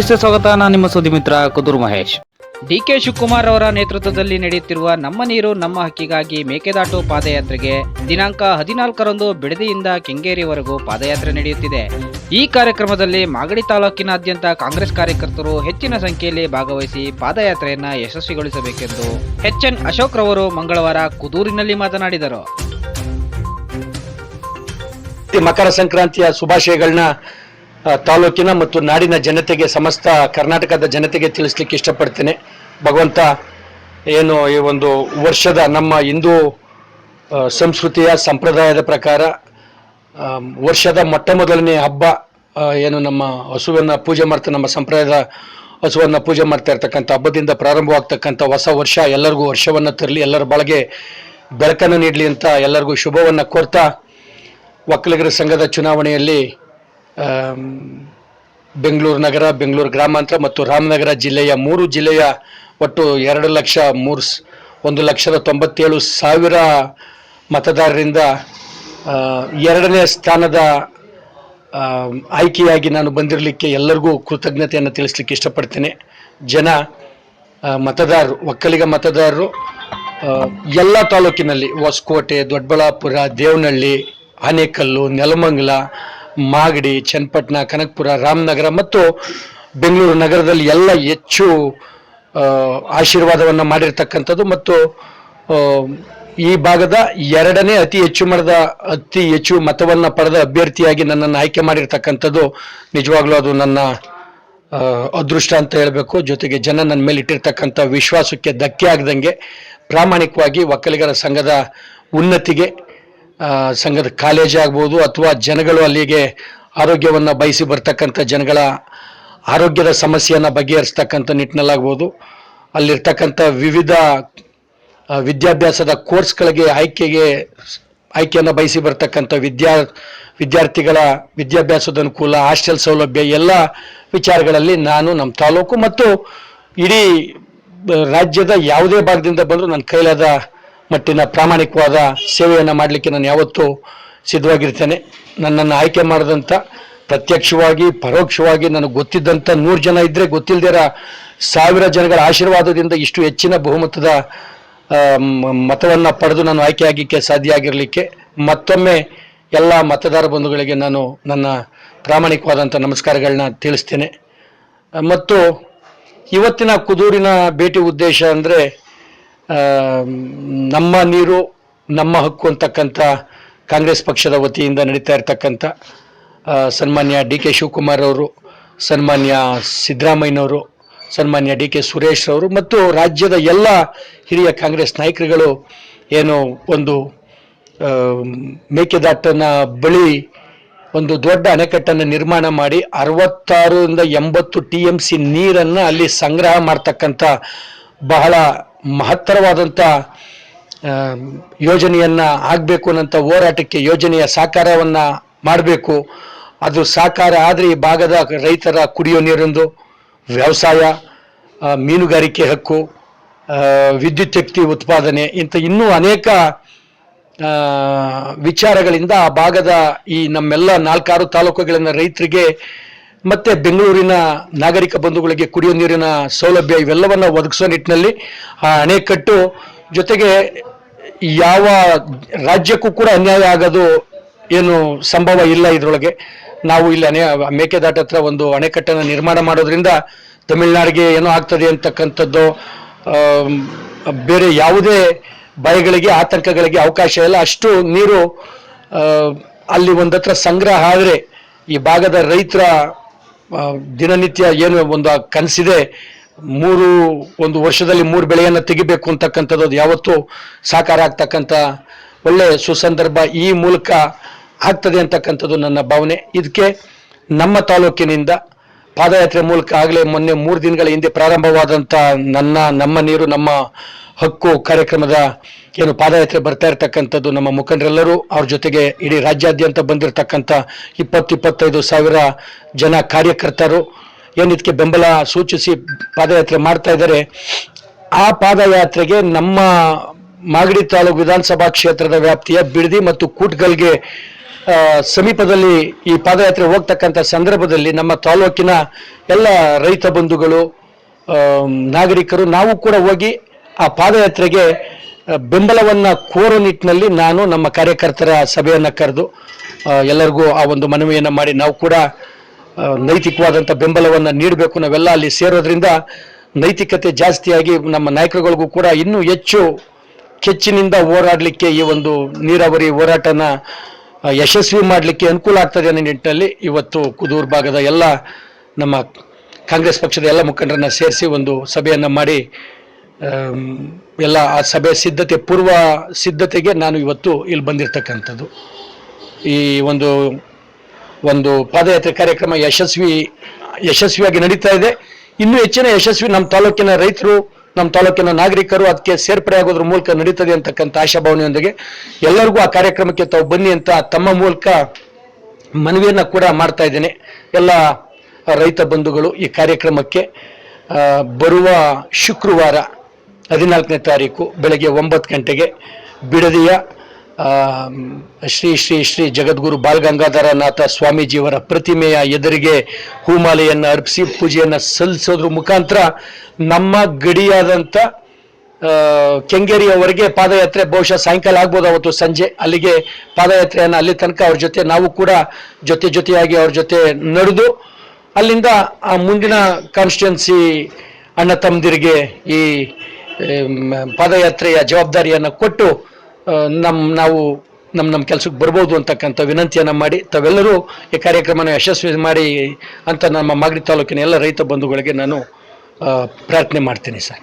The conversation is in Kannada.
ಸ್ವಾಗತ. ನಾನು ನಿಮ್ಮ ಸುದ್ದಿ ಮಿತ್ರ ಕುದುರು ಮಹೇಶ್. ಡಿಕೆ ಶಿವಕುಮಾರ್ ಅವರ ನೇತೃತ್ವದಲ್ಲಿ ನಡೆಯುತ್ತಿರುವ ನಮ್ಮ ನೀರು, ನಮ್ಮ ಹಕ್ಕಿಗಾಗಿ ಮೇಕೆದಾಟು ಪಾದಯಾತ್ರೆಗೆ ದಿನಾಂಕ ಹದಿನಾಲ್ಕರಂದು ಬಿಡದಿಯಿಂದ ಕೆಂಗೇರಿವರೆಗೂ ಪಾದಯಾತ್ರೆ ನಡೆಯುತ್ತಿದೆ. ಈ ಕಾರ್ಯಕ್ರಮದಲ್ಲಿ ಮಾಗಡಿ ತಾಲೂಕಿನಾದ್ಯಂತ ಕಾಂಗ್ರೆಸ್ ಕಾರ್ಯಕರ್ತರು ಹೆಚ್ಚಿನ ಸಂಖ್ಯೆಯಲ್ಲಿ ಭಾಗವಹಿಸಿ ಪಾದಯಾತ್ರೆಯನ್ನು ಯಶಸ್ವಿಗೊಳಿಸಬೇಕೆಂದು ಎಚ್ ಎನ್ ಅಶೋಕ್ ರವರು ಮಂಗಳವಾರ ಕುದೂರಿನಲ್ಲಿ ಮಾತನಾಡಿದರು. ಮಕರ ಸಂಕ್ರಾಂತಿಯ ಶುಭಾಶಯಗಳನ್ನ ತಾಲೂಕಿನ ಮತ್ತು ನಾಡಿನ ಜನತೆಗೆ, ಸಮಸ್ತ ಕರ್ನಾಟಕದ ಜನತೆಗೆ ತಿಳಿಸ್ಲಿಕ್ಕೆ ಇಷ್ಟಪಡ್ತೇನೆ. ಭಗವಂತ ಏನು ಈ ಒಂದು ವರ್ಷದ ನಮ್ಮ ಹಿಂದೂ ಸಂಸ್ಕೃತಿಯ ಸಂಪ್ರದಾಯದ ಪ್ರಕಾರ ವರ್ಷದ ಮೊಟ್ಟ ಮೊದಲನೇ ಹಬ್ಬ ಏನು ನಮ್ಮ ಹಸುವನ್ನು ಪೂಜೆ ಮಾಡ್ತಾ, ನಮ್ಮ ಸಂಪ್ರದಾಯದ ಹಸುವನ್ನು ಪೂಜೆ ಮಾಡ್ತಾ ಇರ್ತಕ್ಕಂಥ ಹಬ್ಬದಿಂದ ಪ್ರಾರಂಭವಾಗ್ತಕ್ಕಂಥ ಹೊಸ ವರ್ಷ ಎಲ್ಲರಿಗೂ ವರ್ಷವನ್ನು ತರಲಿ, ಎಲ್ಲರ ಬಳಗೆ ಬೆಳಕನ್ನು ನೀಡಲಿ ಅಂತ ಎಲ್ಲರಿಗೂ ಶುಭವನ್ನು ಕೋರ್ತಾ ಒಕ್ಕಲಿಗರ ಸಂಘದ ಚುನಾವಣೆಯಲ್ಲಿ ಬೆಂಗಳೂರು ನಗರ, ಬೆಂಗಳೂರು ಗ್ರಾಮಾಂತರ ಮತ್ತು ರಾಮನಗರ ಜಿಲ್ಲೆಯ ಮೂರು ಜಿಲ್ಲೆಯ ಒಟ್ಟು ಎರಡು ಲಕ್ಷ ಮೂರು ಒಂದು ಲಕ್ಷದ ತೊಂಬತ್ತೇಳು ಸಾವಿರ ಮತದಾರರಿಂದ ಎರಡನೇ ಸ್ಥಾನದ ಆಯ್ಕೆಯಾಗಿ ನಾನು ಬಂದಿರಲಿಕ್ಕೆ ಎಲ್ಲರಿಗೂ ಕೃತಜ್ಞತೆಯನ್ನು ತಿಳಿಸ್ಲಿಕ್ಕೆ ಇಷ್ಟಪಡ್ತೇನೆ. ಜನ ಮತದಾರರು, ಒಕ್ಕಲಿಗ ಮತದಾರರು ಎಲ್ಲ ತಾಲೂಕಿನಲ್ಲಿ ಹೊಸಕೋಟೆ ದೊಡ್ಡಬಳ್ಳಾಪುರ ದೇವನಹಳ್ಳಿ, ಆನೇಕಲ್ಲು, ನೆಲಮಂಗಲ ಮಾಗಡಿ, ಚನ್ನಪಟ್ಟಣ, ಕನಕಪುರ, ರಾಮನಗರ ಮತ್ತು ಬೆಂಗಳೂರು ನಗರದಲ್ಲಿ ಎಲ್ಲ ಹೆಚ್ಚು ಆಶೀರ್ವಾದವನ್ನು ಮಾಡಿರ್ತಕ್ಕಂಥದ್ದು ಮತ್ತು ಈ ಭಾಗದ ಎರಡನೇ ಅತಿ ಹೆಚ್ಚು ಮರದ ಅತಿ ಹೆಚ್ಚು ಮತವನ್ನು ಪಡೆದ ಅಭ್ಯರ್ಥಿಯಾಗಿ ನನ್ನನ್ನು ಆಯ್ಕೆ ಮಾಡಿರ್ತಕ್ಕಂಥದ್ದು ನಿಜವಾಗ್ಲೂ ಅದು ನನ್ನ ಅದೃಷ್ಟ ಅಂತ ಹೇಳಬೇಕು. ಜೊತೆಗೆ ಜನ ನನ್ನ ಮೇಲೆ ಇಟ್ಟಿರ್ತಕ್ಕಂಥ ವಿಶ್ವಾಸಕ್ಕೆ ಧಕ್ಕೆ ಆಗದಂಗೆ ಪ್ರಾಮಾಣಿಕವಾಗಿ ಒಕ್ಕಲಿಗರ ಸಂಘದ ಉನ್ನತಿಗೆ ಸಂಘದ ಕಾಲೇಜ್ ಆಗ್ಬೋದು ಅಥವಾ ಜನಗಳು ಅಲ್ಲಿಗೆ ಆರೋಗ್ಯವನ್ನು ಬಯಸಿ ಬರ್ತಕ್ಕಂಥ ಜನಗಳ ಆರೋಗ್ಯದ ಸಮಸ್ಯೆಯನ್ನು ಬಗೆಹರಿಸ್ತಕ್ಕಂಥ ನಿಟ್ಟಿನಲ್ಲಾಗ್ಬೋದು. ಅಲ್ಲಿರ್ತಕ್ಕಂಥ ವಿವಿಧ ವಿದ್ಯಾಭ್ಯಾಸದ ಕೋರ್ಸ್ಗಳಿಗೆ ಆಯ್ಕೆಗೆ ಆಯ್ಕೆಯನ್ನು ಬಯಸಿ ಬರ್ತಕ್ಕಂಥ ವಿದ್ಯಾ, ವಿದ್ಯಾರ್ಥಿಗಳ ವಿದ್ಯಾಭ್ಯಾಸದ ಅನುಕೂಲ, ಹಾಸ್ಟೆಲ್ ಸೌಲಭ್ಯ, ಎಲ್ಲ ವಿಚಾರಗಳಲ್ಲಿ ನಾನು ನಮ್ಮ ತಾಲೂಕು ಮತ್ತು ಇಡೀ ರಾಜ್ಯದ ಯಾವುದೇ ಭಾಗದಿಂದ ಬಂದರೂ ನನ್ನ ಕೈಲಾದ ಮಟ್ಟಿನ ಪ್ರಾಮಾಣಿಕವಾದ ಸೇವೆಯನ್ನು ಮಾಡಲಿಕ್ಕೆ ನಾನು ಯಾವತ್ತೂ ಸಿದ್ಧವಾಗಿರ್ತೇನೆ. ನನ್ನನ್ನು ಆಯ್ಕೆ ಮಾಡಿದಂಥ ಪ್ರತ್ಯಕ್ಷವಾಗಿ, ಪರೋಕ್ಷವಾಗಿ ನನಗೆ ಗೊತ್ತಿದ್ದಂಥ ನೂರು ಜನ ಇದ್ದರೆ ಗೊತ್ತಿಲ್ಲದಿರ ಸಾವಿರ ಜನಗಳ ಆಶೀರ್ವಾದದಿಂದ ಇಷ್ಟು ಹೆಚ್ಚಿನ ಬಹುಮತದ ಮತವನ್ನು ಪಡೆದು ನಾನು ಆಯ್ಕೆಯಾಗಲಿಕ್ಕೆ ಸಾಧ್ಯ ಆಗಿರಲಿಕ್ಕೆ ಮತ್ತೊಮ್ಮೆ ಎಲ್ಲ ಮತದಾರ ಬಂಧುಗಳಿಗೆ ನಾನು ನನ್ನ ಪ್ರಾಮಾಣಿಕವಾದಂಥ ನಮಸ್ಕಾರಗಳನ್ನ ತಿಳಿಸ್ತೇನೆ. ಮತ್ತು ಇವತ್ತಿನ ಕುದೂರಿನ ಭೇಟಿ ಉದ್ದೇಶ ಅಂದರೆ ನಮ್ಮ ನೀರು, ನಮ್ಮ ಹಕ್ಕು ಅಂತಕ್ಕಂಥ ಕಾಂಗ್ರೆಸ್ ಪಕ್ಷದ ವತಿಯಿಂದ ನಡೀತಾ ಇರತಕ್ಕಂಥ ಸನ್ಮಾನ್ಯ ಡಿ ಕೆ ಶಿವಕುಮಾರ್ ಅವರು, ಸನ್ಮಾನ್ಯ ಸಿದ್ದರಾಮಯ್ಯನವರು, ಸನ್ಮಾನ್ಯ ಡಿ ಕೆ ಸುರೇಶ್ ಅವರು ಮತ್ತು ರಾಜ್ಯದ ಎಲ್ಲ ಹಿರಿಯ ಕಾಂಗ್ರೆಸ್ ನಾಯಕರುಗಳು ಏನು ಒಂದು ಮೇಕೆದಾಟನ ಬಳಿ ಒಂದು ದೊಡ್ಡ ಅಣೆಕಟ್ಟನ್ನು ನಿರ್ಮಾಣ ಮಾಡಿ ಅರವತ್ತಾರರಿಂದ ಎಂಬತ್ತು ಟಿ ಎಂ ಸಿ ನೀರನ್ನು ಅಲ್ಲಿ ಸಂಗ್ರಹ ಮಾಡ್ತಕ್ಕಂಥ ಬಹಳ ಮಹತ್ತರವಾದಂಥ ಯೋಜನೆಯನ್ನು ಆಗಬೇಕು ಅನ್ನೋಂಥ ಹೋರಾಟಕ್ಕೆ ಯೋಜನೆಯ ಸಾಕಾರವನ್ನ ಮಾಡಬೇಕು. ಅದು ಸಾಕಾರ ಆದರೆ ಈ ಭಾಗದ ರೈತರ ಕುಡಿಯೋ ನೀರೊಂದು, ವ್ಯವಸಾಯ ಮೀನುಗಾರಿಕೆ ಹಕ್ಕು ವಿದ್ಯುತ್ ಶಕ್ತಿ ಉತ್ಪಾದನೆ ಇಂಥ ಇನ್ನೂ ಅನೇಕ ವಿಚಾರಗಳಿಂದ ಆ ಭಾಗದ ಈ ನಮ್ಮೆಲ್ಲ ನಾಲ್ಕಾರು ತಾಲೂಕುಗಳಿಂದ ರೈತರಿಗೆ ಮತ್ತೆ ಬೆಂಗಳೂರಿನ ನಾಗರಿಕ ಬಂಧುಗಳಿಗೆ ಕುಡಿಯುವ ನೀರಿನ ಸೌಲಭ್ಯ ಇವೆಲ್ಲವನ್ನ ಒದಗಿಸೋ ನಿಟ್ಟಿನಲ್ಲಿ, ಆ, ಅಣೆಕಟ್ಟು ಜೊತೆಗೆ ಯಾವ ರಾಜ್ಯಕ್ಕೂ ಕೂಡ ಅನ್ಯಾಯ ಆಗೋದು ಏನು ಸಂಭವ ಇಲ್ಲ ಇದರೊಳಗೆ. ನಾವು ಇಲ್ಲಿ ಅನೇ ಮೇಕೆದಾಟ ಹತ್ರ ಒಂದು ಅಣೆಕಟ್ಟನ್ನು ನಿರ್ಮಾಣ ಮಾಡೋದ್ರಿಂದ ತಮಿಳುನಾಡಿಗೆ ಏನೋ ಆಗ್ತದೆ ಅಂತಕ್ಕಂಥದ್ದು ಬೇರೆ ಯಾವುದೇ ಭಯಗಳಿಗೆ ಆತಂಕಗಳಿಗೆ ಅವಕಾಶ ಇಲ್ಲ. ಅಷ್ಟು ನೀರು ಅಲ್ಲಿ ಒಂದತ್ರ ಸಂಗ್ರಹ ಆದರೆ ಈ ಭಾಗದ ರೈತರ ದಿನನಿತ್ಯ ಏನು ಒಂದು ಕನಸಿದೆ, ಮೂರು, ಒಂದು ವರ್ಷದಲ್ಲಿ ಮೂರು ಬೆಳೆಯನ್ನು ತೆಗಿಬೇಕು ಅಂತಕ್ಕಂಥದ್ದು ಅದು ಯಾವತ್ತೂ ಸಾಕಾರ ಆಗ್ತಕ್ಕಂಥ ಒಳ್ಳೆ ಸುಸಂದರ್ಭ ಈ ಮೂಲಕ ಆಗ್ತದೆ ಅಂತಕ್ಕಂಥದ್ದು ನನ್ನ ಭಾವನೆ. ಇದಕ್ಕೆ ನಮ್ಮ ತಾಲೂಕಿನಿಂದ ಪಾದಯಾತ್ರೆ ಮೂಲಕ ಆಗಲೇ ಮೊನ್ನೆ ಮೂರು ದಿನಗಳ ಹಿಂದೆ ಪ್ರಾರಂಭವಾದಂಥ ನನ್ನ, ನಮ್ಮ ನೀರು, ನಮ್ಮ ಹಕ್ಕು ಕಾರ್ಯಕ್ರಮದ ಏನು ಪಾದಯಾತ್ರೆ ಬರ್ತಾ ಇರತಕ್ಕಂಥದ್ದು ನಮ್ಮ ಮುಖಂಡರೆಲ್ಲರೂ ಅವ್ರ ಜೊತೆಗೆ ಇಡೀ ರಾಜ್ಯಾದ್ಯಂತ ಬಂದಿರತಕ್ಕಂಥ ಇಪ್ಪತ್ತು ಇಪ್ಪತ್ತೈದು ಸಾವಿರ ಜನ ಕಾರ್ಯಕರ್ತರು ಏನು ಬೆಂಬಲ ಸೂಚಿಸಿ ಪಾದಯಾತ್ರೆ ಮಾಡ್ತಾ ಇದ್ದಾರೆ, ಆ ಪಾದಯಾತ್ರೆಗೆ ನಮ್ಮ ಮಾಗಡಿ ತಾಲೂಕು ವಿಧಾನಸಭಾ ಕ್ಷೇತ್ರದ ವ್ಯಾಪ್ತಿಯ ಬಿಡದಿ ಮತ್ತು ಕೂಟ್ಗಲ್ಗೆ ಸಮೀಪದಲ್ಲಿ ಈ ಪಾದಯಾತ್ರೆ ಹೋಗ್ತಕ್ಕಂಥ ಸಂದರ್ಭದಲ್ಲಿ ನಮ್ಮ ತಾಲೂಕಿನ ಎಲ್ಲ ರೈತ ಬಂಧುಗಳು ನಾಗರಿಕರು, ನಾವು ಕೂಡ ಹೋಗಿ ಆ ಪಾದಯಾತ್ರೆಗೆ ಬೆಂಬಲವನ್ನು ಕೋರೋ ನಿಟ್ಟಿನಲ್ಲಿ ನಾನು ನಮ್ಮ ಕಾರ್ಯಕರ್ತರ ಸಭೆಯನ್ನು ಕರೆದು ಎಲ್ಲರಿಗೂ ಆ ಒಂದು ಮನವಿಯನ್ನು ಮಾಡಿ ನಾವು ಕೂಡ ನೈತಿಕವಾದಂಥ ಬೆಂಬಲವನ್ನ ನೀಡಬೇಕು. ನಾವೆಲ್ಲ ಅಲ್ಲಿ ಸೇರೋದ್ರಿಂದ ನೈತಿಕತೆ ಜಾಸ್ತಿಯಾಗಿ ನಮ್ಮ ನಾಯಕರುಗಳಿಗೂ ಕೂಡ ಇನ್ನೂ ಹೆಚ್ಚು ಕೆಚ್ಚಿನಿಂದ ಹೋರಾಡಲಿಕ್ಕೆ ಈ ಒಂದು ನೀರಾವರಿ ಹೋರಾಟನ ಯಶಸ್ವಿ ಮಾಡಲಿಕ್ಕೆ ಅನುಕೂಲ ಆಗ್ತದೆ ಅನ್ನೋ ನಿಟ್ಟಿನಲ್ಲಿ ಇವತ್ತು ಕುದೂರು ಭಾಗದ ಎಲ್ಲ ನಮ್ಮ ಕಾಂಗ್ರೆಸ್ ಪಕ್ಷದ ಎಲ್ಲ ಮುಖಂಡರನ್ನ ಸೇರಿಸಿ ಒಂದು ಸಭೆಯನ್ನು ಮಾಡಿ ಎಲ್ಲ ಆ ಸಭೆ ಸಿದ್ಧತೆ, ಪೂರ್ವ ಸಿದ್ಧತೆಗೆ ನಾನು ಇವತ್ತು ಇಲ್ಲಿ ಬಂದಿರತಕ್ಕಂಥದ್ದು. ಈ ಒಂದು ಒಂದು ಪಾದಯಾತ್ರೆ ಕಾರ್ಯಕ್ರಮ ಯಶಸ್ವಿ, ಯಶಸ್ವಿಯಾಗಿ ನಡೀತಾ ಇದೆ. ಇನ್ನೂ ಹೆಚ್ಚಿನ ಯಶಸ್ವಿ ನಮ್ಮ ತಾಲೂಕಿನ ರೈತರು ನಮ್ಮ ತಾಲೂಕಿನ ನಾಗರಿಕರು ಅದಕ್ಕೆ ಸೇರ್ಪಡೆ ಆಗೋದ್ರ ಮೂಲಕ ನಡೀತದೆ ಅಂತಕ್ಕಂಥ ಆಶಾಭಾವನೆಯೊಂದಿಗೆ ಎಲ್ಲರಿಗೂ ಆ ಕಾರ್ಯಕ್ರಮಕ್ಕೆ ತಾವು ಬನ್ನಿ ಅಂತ ತಮ್ಮ ಮೂಲಕ ಮನವಿಯನ್ನ ಕೂಡ ಮಾಡ್ತಾ ಇದ್ದೇನೆ. ಎಲ್ಲ ರೈತ ಬಂಧುಗಳು ಈ ಕಾರ್ಯಕ್ರಮಕ್ಕೆ ಬರುವ ಶುಕ್ರವಾರ ಹದಿನಾಲ್ಕನೇ ತಾರೀಕು ಬೆಳಗ್ಗೆ ಒಂಬತ್ತು ಗಂಟೆಗೆ ಬಿಡದಿಯ ಶ್ರೀ ಶ್ರೀ ಶ್ರೀ ಜಗದ್ಗುರು ಬಾಲಗಂಗಾಧರನಾಥ ಸ್ವಾಮೀಜಿಯವರ ಪ್ರತಿಮೆಯ ಎದುರಿಗೆ ಹೂಮಾಲೆಯನ್ನು ಅರ್ಪಿಸಿ ಪೂಜೆಯನ್ನು ಸಲ್ಲಿಸೋದ್ರ ಮುಖಾಂತರ ನಮ್ಮ ಗಡಿಯಾದಂಥ ಕೆಂಗೇರಿಯವರೆಗೆ ಪಾದಯಾತ್ರೆ ಬಹುಶಃ ಸಾಯಂಕಾಲ ಆಗ್ಬೋದು ಅವತ್ತು ಸಂಜೆ. ಅಲ್ಲಿಗೆ ಪಾದಯಾತ್ರೆಯನ್ನು ಅಲ್ಲಿ ತನಕ ಅವ್ರ ಜೊತೆ ನಾವು ಕೂಡ ಜೊತೆ ಜೊತೆಯಾಗಿ ಅವ್ರ ಜೊತೆ ನಡೆದು ಅಲ್ಲಿಂದ ಆ ಮುಂದಿನ ಕಾನ್ಸ್ಟಿಟ್ಯುನ್ಸಿ ಅಣ್ಣ ತಮ್ಮದಿರಿಗೆ ಈ ಪಾದಯಾತ್ರೆಯ ಜವಾಬ್ದಾರಿಯನ್ನು ಕೊಟ್ಟು ಆ, ನಮ್ ನಾವು ನಮ್ಮ ನಮ್ಮ ಕೆಲಸಕ್ಕೆ ಬರ್ಬೋದು ಅಂತಕ್ಕಂಥ ವಿನಂತಿಯನ್ನು ಮಾಡಿ ತಾವೆಲ್ಲರೂ ಈ ಕಾರ್ಯಕ್ರಮನ ಯಶಸ್ವಿ ಮಾಡಿ ಅಂತ ನಮ್ಮ ಮಾಗಡಿ ತಾಲೂಕಿನ ಎಲ್ಲ ರೈತ ಬಂಧುಗಳಿಗೆ ನಾನು ಪ್ರಾರ್ಥನೆ ಮಾಡ್ತೀನಿ ಸರ್.